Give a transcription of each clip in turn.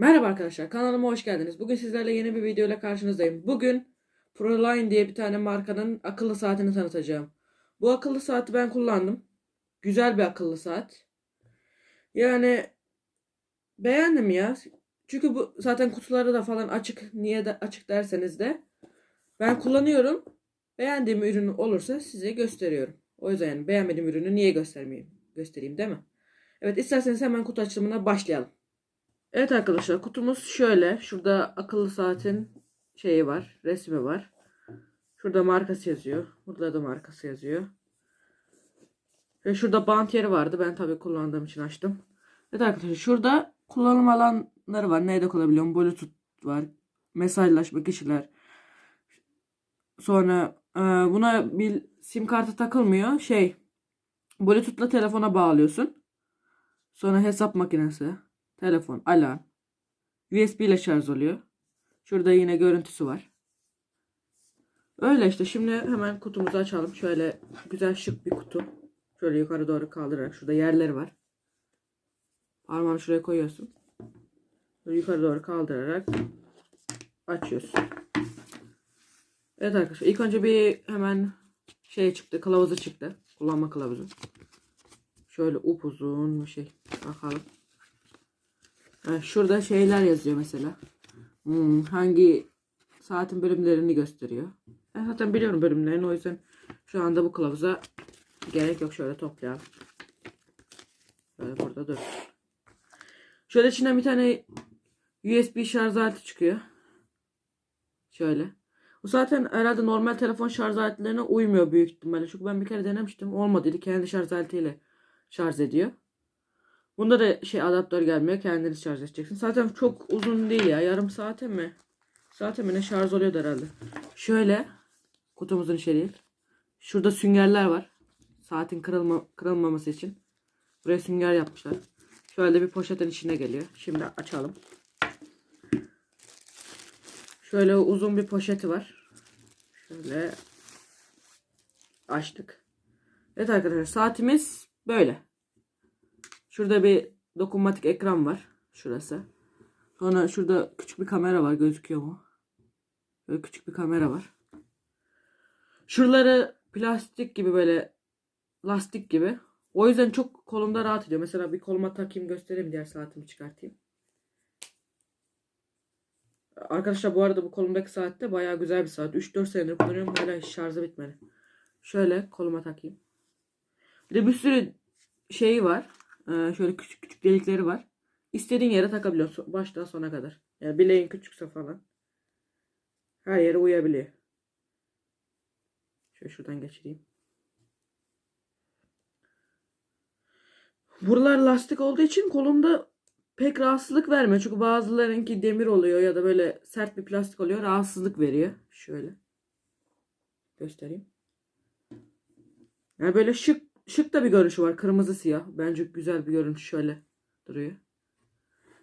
Merhaba arkadaşlar kanalıma hoş geldiniz. Bugün sizlerle yeni bir video ile karşınızdayım. Bugün Proline diye bir tane markanın akıllı saatini tanıtacağım. Bu akıllı saati ben kullandım. Güzel bir akıllı saat. Yani beğendim ya. Çünkü bu zaten kutuları da falan açık. Niye de açık derseniz de ben kullanıyorum. Beğendiğim ürün olursa size gösteriyorum. O yüzden yani beğenmediğim ürünü niye göstermeyeyim? Göstereyim değil mi? Evet isterseniz hemen kutu açılımına başlayalım. Evet arkadaşlar kutumuz şöyle. Şurada akıllı saatin şeyi var. Resmi var. Şurada markası yazıyor. Burada da markası yazıyor. Ve şurada bant yeri vardı. Ben tabii kullandığım için açtım. Evet arkadaşlar şurada kullanım alanları var. Neyde kullanabiliyorum? Bluetooth var. Mesajlaşma kişiler. Sonra e, buna bir sim kartı takılmıyor. Şey Bluetooth'la telefona bağlıyorsun. Sonra hesap makinesi. Telefon, alarm. USB ile şarj oluyor. Şurada yine görüntüsü var. Öyle işte şimdi hemen kutumuzu açalım. Şöyle güzel şık bir kutu. Şöyle yukarı doğru kaldırarak. Şurada yerleri var. Parmağını şuraya koyuyorsun. Böyle yukarı doğru kaldırarak açıyorsun. Evet arkadaşlar ilk önce bir hemen şey çıktı. Kılavuzu çıktı. Kullanma kılavuzu. Şöyle upuzun bir şey. Bakalım. Şurada şeyler yazıyor mesela. Hmm, hangi saatin bölümlerini gösteriyor. Ben zaten biliyorum bölümlerini o yüzden şu anda bu kılavuza gerek yok. Şöyle toplayalım. Şöyle burada dur. Şöyle içinden bir tane USB şarj aleti çıkıyor. Şöyle. Bu zaten herhalde normal telefon şarj aletlerine uymuyor büyük ihtimalle. Çünkü ben bir kere denemiştim. Olmadıydı. Kendi şarj aletiyle şarj ediyor. Bunda da şey adaptör gelmiyor. Kendiniz şarj edeceksin. Zaten çok uzun değil ya. Yarım saate mi? Saate mi ne şarj oluyordu herhalde. Şöyle kutumuzun içeriği. Şurada süngerler var. Saatin kırılma, kırılmaması için. Buraya sünger yapmışlar. Şöyle bir poşetin içine geliyor. Şimdi açalım. Şöyle uzun bir poşeti var. Şöyle açtık. Evet arkadaşlar saatimiz böyle. Şurada bir dokunmatik ekran var. Şurası. Sonra şurada küçük bir kamera var. Gözüküyor mu? Böyle küçük bir kamera var. Şuraları plastik gibi böyle lastik gibi. O yüzden çok kolumda rahat ediyor. Mesela bir koluma takayım göstereyim diğer saatimi çıkartayım. Arkadaşlar bu arada bu kolumdaki saatte bayağı güzel bir saat. 3-4 senedir kullanıyorum. Hala şarjı bitmedi. Şöyle koluma takayım. Bir de bir sürü şeyi var. Ee, şöyle küçük küçük delikleri var. İstediğin yere takabiliyorsun. Baştan sona kadar. Yani bileğin küçükse falan. Her yere uyabiliyor. Şöyle şuradan geçireyim. Buralar lastik olduğu için kolumda pek rahatsızlık vermiyor. Çünkü bazılarınki demir oluyor ya da böyle sert bir plastik oluyor. Rahatsızlık veriyor. Şöyle. Göstereyim. Yani böyle şık şık da bir görünüşü var. Kırmızı siyah. Bence güzel bir görüntü şöyle duruyor.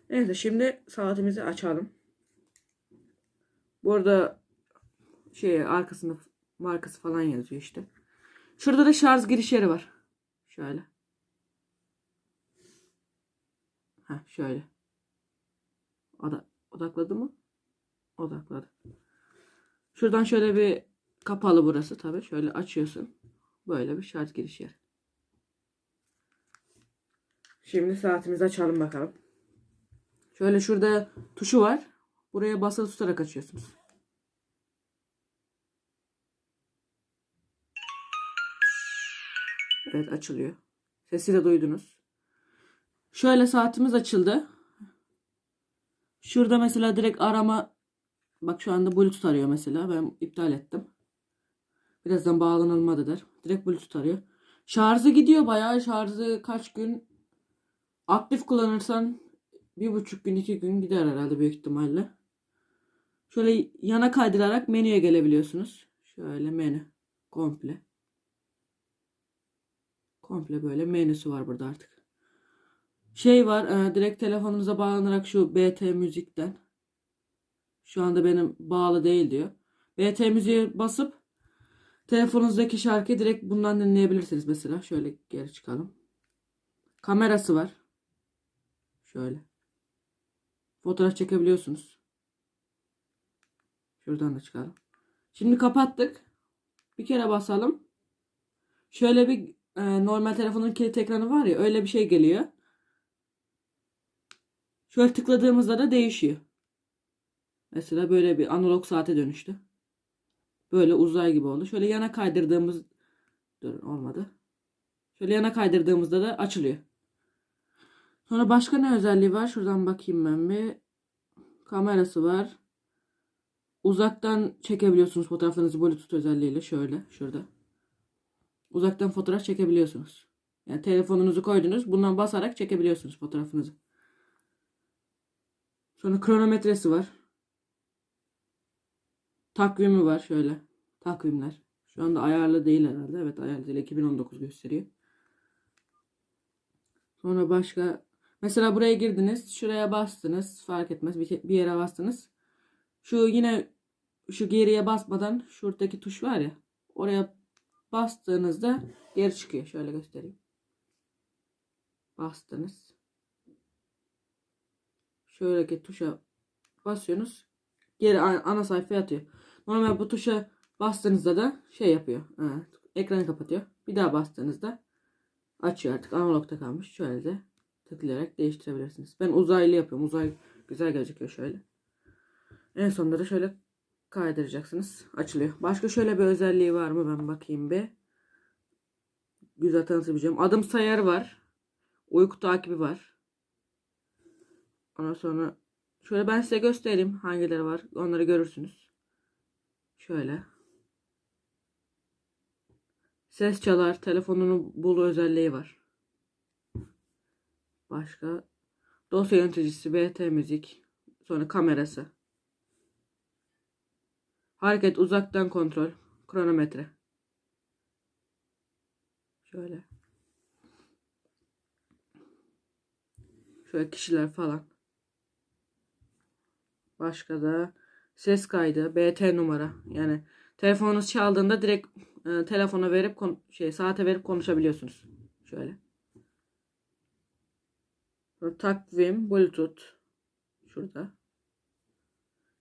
Neyse şimdi saatimizi açalım. Bu arada şey arkasında markası falan yazıyor işte. Şurada da şarj giriş yeri var. Şöyle. Ha şöyle. Oda odakladı mı? Odakladı. Şuradan şöyle bir kapalı burası tabii. Şöyle açıyorsun. Böyle bir şarj giriş yeri. Şimdi saatimizi açalım bakalım. Şöyle şurada tuşu var. Buraya basılı tutarak açıyorsunuz. Evet açılıyor. Sesi de duydunuz. Şöyle saatimiz açıldı. Şurada mesela direkt arama bak şu anda Bluetooth arıyor mesela. Ben iptal ettim. Birazdan bağlanılmadı der. Direkt Bluetooth arıyor. Şarjı gidiyor bayağı. Şarjı kaç gün aktif kullanırsan bir buçuk gün iki gün gider herhalde büyük ihtimalle. Şöyle yana kaydırarak menüye gelebiliyorsunuz. Şöyle menü. Komple. Komple böyle menüsü var burada artık. Şey var e, direkt telefonunuza bağlanarak şu BT müzikten. Şu anda benim bağlı değil diyor. BT müziğe basıp telefonunuzdaki şarkıyı direkt bundan dinleyebilirsiniz mesela. Şöyle geri çıkalım. Kamerası var. Şöyle. Fotoğraf çekebiliyorsunuz. Şuradan da çıkalım. Şimdi kapattık. Bir kere basalım. Şöyle bir e, normal telefonun kilit ekranı var ya öyle bir şey geliyor. Şöyle tıkladığımızda da değişiyor. Mesela böyle bir analog saate dönüştü. Böyle uzay gibi oldu. Şöyle yana kaydırdığımız Dur olmadı. Şöyle yana kaydırdığımızda da açılıyor. Sonra başka ne özelliği var? Şuradan bakayım ben bir. Kamerası var. Uzaktan çekebiliyorsunuz fotoğraflarınızı Bluetooth özelliğiyle. Şöyle şurada. Uzaktan fotoğraf çekebiliyorsunuz. Yani telefonunuzu koydunuz. Bundan basarak çekebiliyorsunuz fotoğrafınızı. Sonra kronometresi var. Takvimi var şöyle. Takvimler. Şu anda ayarlı değil herhalde. Evet ayarlı değil. 2019 gösteriyor. Sonra başka mesela buraya girdiniz. Şuraya bastınız. Fark etmez. Bir, bir yere bastınız. Şu yine şu geriye basmadan şuradaki tuş var ya. Oraya bastığınızda geri çıkıyor. Şöyle göstereyim. Bastınız. Şöyleki tuşa basıyorsunuz. Geri ana sayfaya atıyor. Normal bu tuşa bastığınızda da şey yapıyor. Evet, ekranı kapatıyor. Bir daha bastığınızda açıyor artık. Analogta kalmış. Şöyle de tıklayarak değiştirebilirsiniz. Ben uzaylı yapıyorum. Uzay güzel gözüküyor şöyle. En sonunda da şöyle kaydıracaksınız. Açılıyor. Başka şöyle bir özelliği var mı? Ben bakayım bir. Güzel tanıtabileceğim. Adım sayarı var. Uyku takibi var. Ondan sonra şöyle ben size göstereyim hangileri var. Onları görürsünüz. Şöyle. Ses çalar. Telefonunu bul özelliği var. Başka. Dosya yöneticisi. BT müzik. Sonra kamerası. Hareket uzaktan kontrol. Kronometre. Şöyle. Şöyle kişiler falan. Başka da ses kaydı, BT numara. Yani telefonunuz çaldığında direkt e, telefona verip şey saate verip konuşabiliyorsunuz. Şöyle. Sonra takvim, Bluetooth şurada.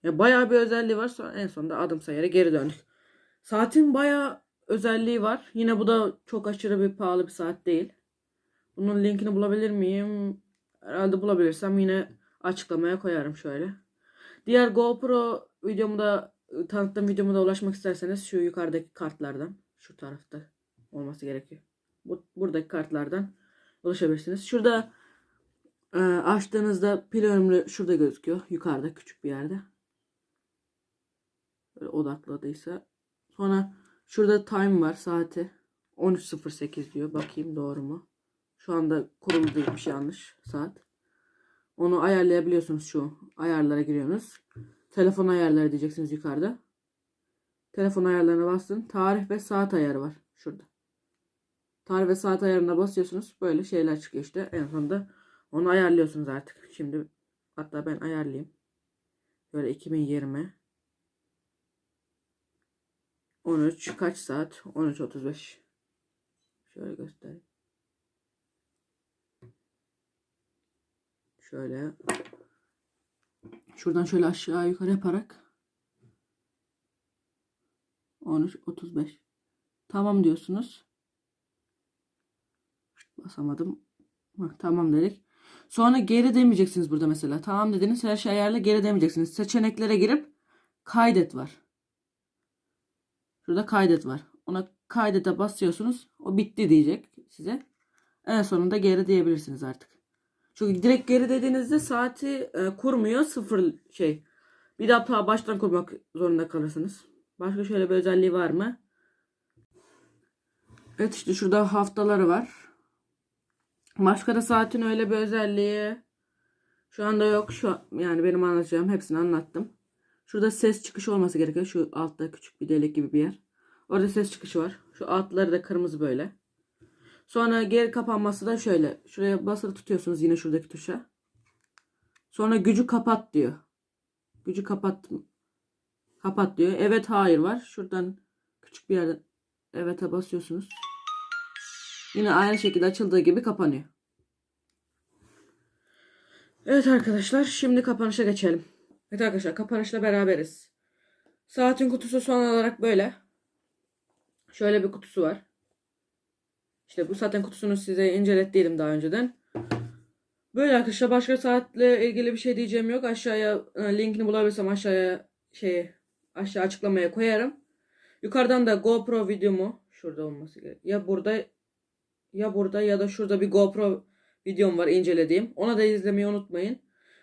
Ya bayağı bir özelliği var. Sonra en sonunda adım sayarak geri döndük. Saatin bayağı özelliği var. Yine bu da çok aşırı bir pahalı bir saat değil. Bunun linkini bulabilir miyim? Herhalde bulabilirsem yine açıklamaya koyarım şöyle. Diğer GoPro videomda tanıttığım videomu ulaşmak isterseniz şu yukarıdaki kartlardan şu tarafta olması gerekiyor. Bu, buradaki kartlardan ulaşabilirsiniz. Şurada e, açtığınızda pil ömrü şurada gözüküyor. Yukarıda küçük bir yerde. Böyle odakladıysa. Sonra şurada time var saati. 13.08 diyor. Bakayım doğru mu? Şu anda kurulu değilmiş yanlış saat. Onu ayarlayabiliyorsunuz şu ayarlara giriyorsunuz. Telefon ayarları diyeceksiniz yukarıda. Telefon ayarlarına bastın. Tarih ve saat ayarı var şurada. Tarih ve saat ayarına basıyorsunuz. Böyle şeyler çıkıyor işte. En sonunda onu ayarlıyorsunuz artık. Şimdi hatta ben ayarlayayım. Böyle 2020 13 kaç saat? 13.35 Şöyle göstereyim. Şöyle şuradan şöyle aşağı yukarı yaparak 13 35 tamam diyorsunuz. Basamadım. Heh, tamam dedik. Sonra geri demeyeceksiniz burada mesela. Tamam dediniz her şey ayarla geri demeyeceksiniz. Seçeneklere girip kaydet var. Şurada kaydet var. Ona kaydete basıyorsunuz. O bitti diyecek size. En sonunda geri diyebilirsiniz artık. Çünkü direkt geri dediğinizde saati e, kurmuyor. Sıfır şey. Bir daha ta baştan kurmak zorunda kalırsınız. Başka şöyle bir özelliği var mı? Evet işte şurada haftaları var. Başka da saatin öyle bir özelliği şu anda yok. Şu yani benim anlatacağım hepsini anlattım. Şurada ses çıkışı olması gerekiyor. Şu altta küçük bir delik gibi bir yer. Orada ses çıkışı var. Şu altları da kırmızı böyle. Sonra geri kapanması da şöyle. Şuraya basılı tutuyorsunuz yine şuradaki tuşa. Sonra gücü kapat diyor. Gücü kapat. Kapat diyor. Evet hayır var. Şuradan küçük bir yerden evet'e basıyorsunuz. Yine aynı şekilde açıldığı gibi kapanıyor. Evet arkadaşlar şimdi kapanışa geçelim. Evet arkadaşlar kapanışla beraberiz. Saatin kutusu son olarak böyle. Şöyle bir kutusu var. İşte bu zaten kutusunu size incelettiydim daha önceden. Böyle arkadaşlar başka saatle ilgili bir şey diyeceğim yok. Aşağıya e, linkini bulabilirsem aşağıya şey aşağı açıklamaya koyarım. Yukarıdan da GoPro videomu şurada olması gerek. Ya burada ya burada ya da şurada bir GoPro videom var incelediğim. Ona da izlemeyi unutmayın.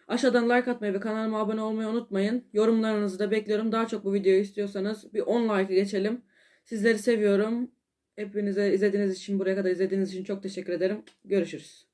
Aşağıdan like atmayı ve kanalıma abone olmayı unutmayın. Yorumlarınızı da bekliyorum. Daha çok bu videoyu istiyorsanız bir 10 like geçelim. Sizleri seviyorum. Hepinize izlediğiniz için buraya kadar izlediğiniz için çok teşekkür ederim. Görüşürüz.